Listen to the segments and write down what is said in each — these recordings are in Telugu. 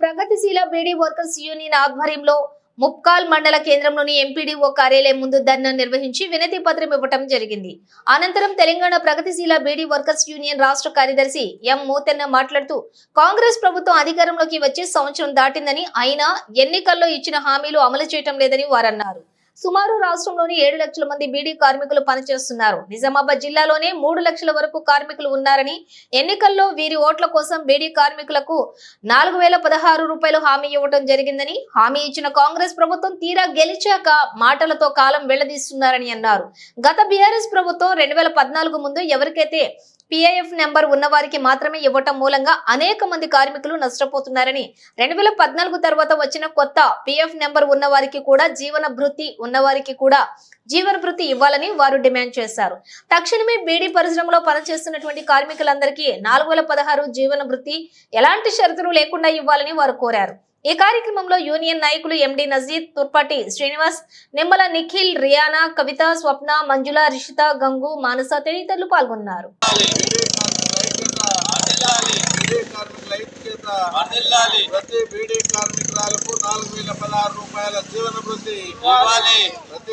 ప్రగతిశీల బీడీ వర్కర్స్ యూనియన్ ఆధ్వర్యంలో ముప్కాల్ మండల కేంద్రంలోని ఎంపీడీఓ కార్యాలయం ముందు ధర్నా నిర్వహించి వినతి పత్రం ఇవ్వటం జరిగింది. అనంతరం తెలంగాణ ప్రగతిశీల బీడీ వర్కర్స్ యూనియన్ రాష్ట్ర కార్యదర్శి ఎం మూతెన్న మాట్లాడుతూ కాంగ్రెస్ ప్రభుత్వం అధికారంలోకి వచ్చి సంవత్సరం దాటిందని అయినా ఎన్నికల్లో ఇచ్చిన హామీలు అమలు చేయటం లేదని వారన్నారు. సుమారు రాష్ట్రంలోని ఏడు లక్షల మంది బీడీ కార్మికులు పనిచేస్తున్నారు. నిజామాబాద్ జిల్లాలోనే మూడు లక్షల వరకు కార్మికులు ఉన్నారని ఎన్నికల్లో వీరి ఓట్ల కోసం బీడీ కార్మికులకు నాలుగు వేల పదహారు రూపాయలు హామీ ఇవ్వడం జరిగిందని హామీ ఇచ్చిన కాంగ్రెస్ ప్రభుత్వం తీరా గెలిచాక మాటలతో కాలం వెళ్ళదీస్తున్నారని అన్నారు. గత బీఆర్ఎస్ ప్రభుత్వం రెండు వేల పద్నాలుగు ముందు ఎవరికైతే పిఐఎఫ్ నెంబర్ ఉన్న వారికి మాత్రమే ఇవ్వటం మూలంగా అనేక మంది కార్మికులు నష్టపోతున్నారని రెండు వేల పద్నాలుగు తర్వాత వచ్చిన కొత్త పిఎఫ్ నెంబర్ ఉన్న వారికి కూడా జీవన భృతి ఉన్న వారికి కూడా జీవన భృతి ఇవ్వాలని వారు డిమాండ్ చేశారు. తక్షణమే బీడీ పరిశ్రమలో పనిచేస్తున్నటువంటి కార్మికులందరికీ నాలుగు వేల పదహారు జీవన భృతి ఎలాంటి షరతులు లేకుండా ఇవ్వాలని వారు కోరారు. ఈ కార్యక్రమంలో యూనియన్ నాయకులు ఎండి నజీర్ తుర్పాటి శ్రీనివాస్ నిమ్మల నిఖిల్ రియానా కవిత స్వప్న మంజుల రిషిత గంగు మానస తదితరులు పాల్గొన్నారు. ప్రతి బీడీ కార్మికురాలకు నాలుగు వేల పదహారు రూపాయల జీవన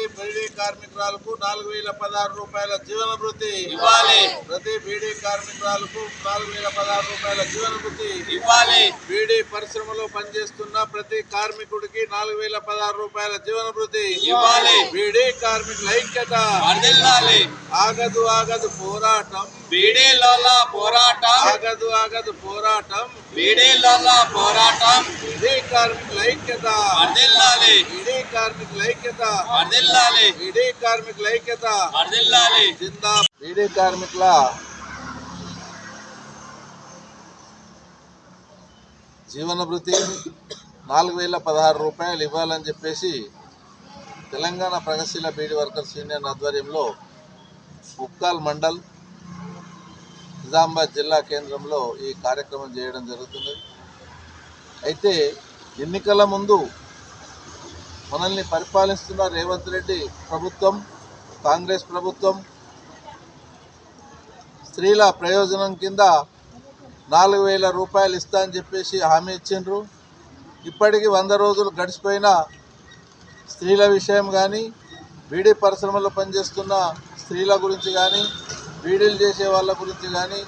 ప్రతి బీడీ కార్మికురాలకు నాలుగు వేల పదహారు రూపాయల జీవన వృత్తి ఇవ్వాలి. ప్రతి బీడీ కార్మికురాలకు నాలుగు వేల పదహారు రూపాయల జీవన వృత్తి ఇవ్వాలి. బీడీ పరిశ్రమలో పనిచేస్తున్న ప్రతి కార్మికుడికి నాలుగు వేల పదహారు రూపాయల జీవన వృత్తి ఇవ్వాలి. బీడీ కార్మికుల ఐక్యత. ఆగదు ఆగదు పోరాటం. బీడీలోల పోరాటం. ఆగదు ఆగదు పోరాటం. బీడీలోల పోరాటం. బీడీ కార్మికుల ఐక్యత. బీడీ కార్మికుల ఐక్యత. బీడీ కార్మికుల ఐక్యత. జిందా బీడీ కార్మికుల జీవన భృతి నాలుగు వేల పదహారు రూపాయలు ఇవ్వాలని చెప్పేసి తెలంగాణ ప్రగతిశీల బీడీ వర్కర్స్ యూనియన్ ఆధ్వర్యంలో ఉక్కాల్ మండల్ నిజామాబాద్ జిల్లా కేంద్రంలో ఈ కార్యక్రమం చేయడం జరుగుతుంది. అయితే ఎన్నికల ముందు మనల్ని పరిపాలిస్తున్న రేవంత్ రెడ్డి ప్రభుత్వం కాంగ్రెస్ ప్రభుత్వం స్త్రీల ప్రయోజనం కింద నాలుగు వేల రూపాయలు ఇస్తా అని చెప్పేసి హామీ ఇచ్చిండ్రు. ఇప్పటికీ వంద రోజులు గడిచిపోయినా స్త్రీల విషయం కానీ బీడీ పరిశ్రమలో పనిచేస్తున్న స్త్రీల గురించి కానీ బీడీలు చేసే వాళ్ళ గురించి కానీ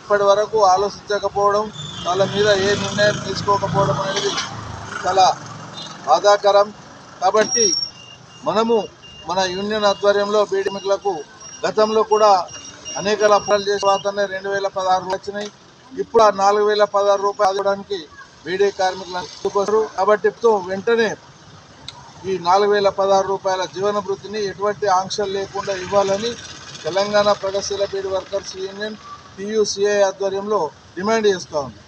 ఇప్పటి వరకు ఆలోచించకపోవడం వాళ్ళ మీద ఏ నిర్ణయం తీసుకోకపోవడం అనేది చాలా బాధాకరం. కాబట్టి మనము మన యూనియన్ ఆధ్వర్యంలో బీడీమికులకు గతంలో కూడా అనేక లబ్ధాలు చేసే తర్వాతనే రెండు వేల పదహారు వచ్చినాయి. ఇప్పుడు ఆ నాలుగు వేల పదహారు రూపాయలు ఇవ్వడానికి బీడీ కార్మికులు కాబట్టి వెంటనే ఈ నాలుగు వేల పదహారు రూపాయల జీవన భృతిని ఎటువంటి ఆంక్షలు లేకుండా ఇవ్వాలని తెలంగాణ ప్రగతిశీల బీడీ వర్కర్స్ యూనియన్ టీయూసీఐ ఆధ్వర్యంలో డిమాండ్ చేస్తూ ఉంది.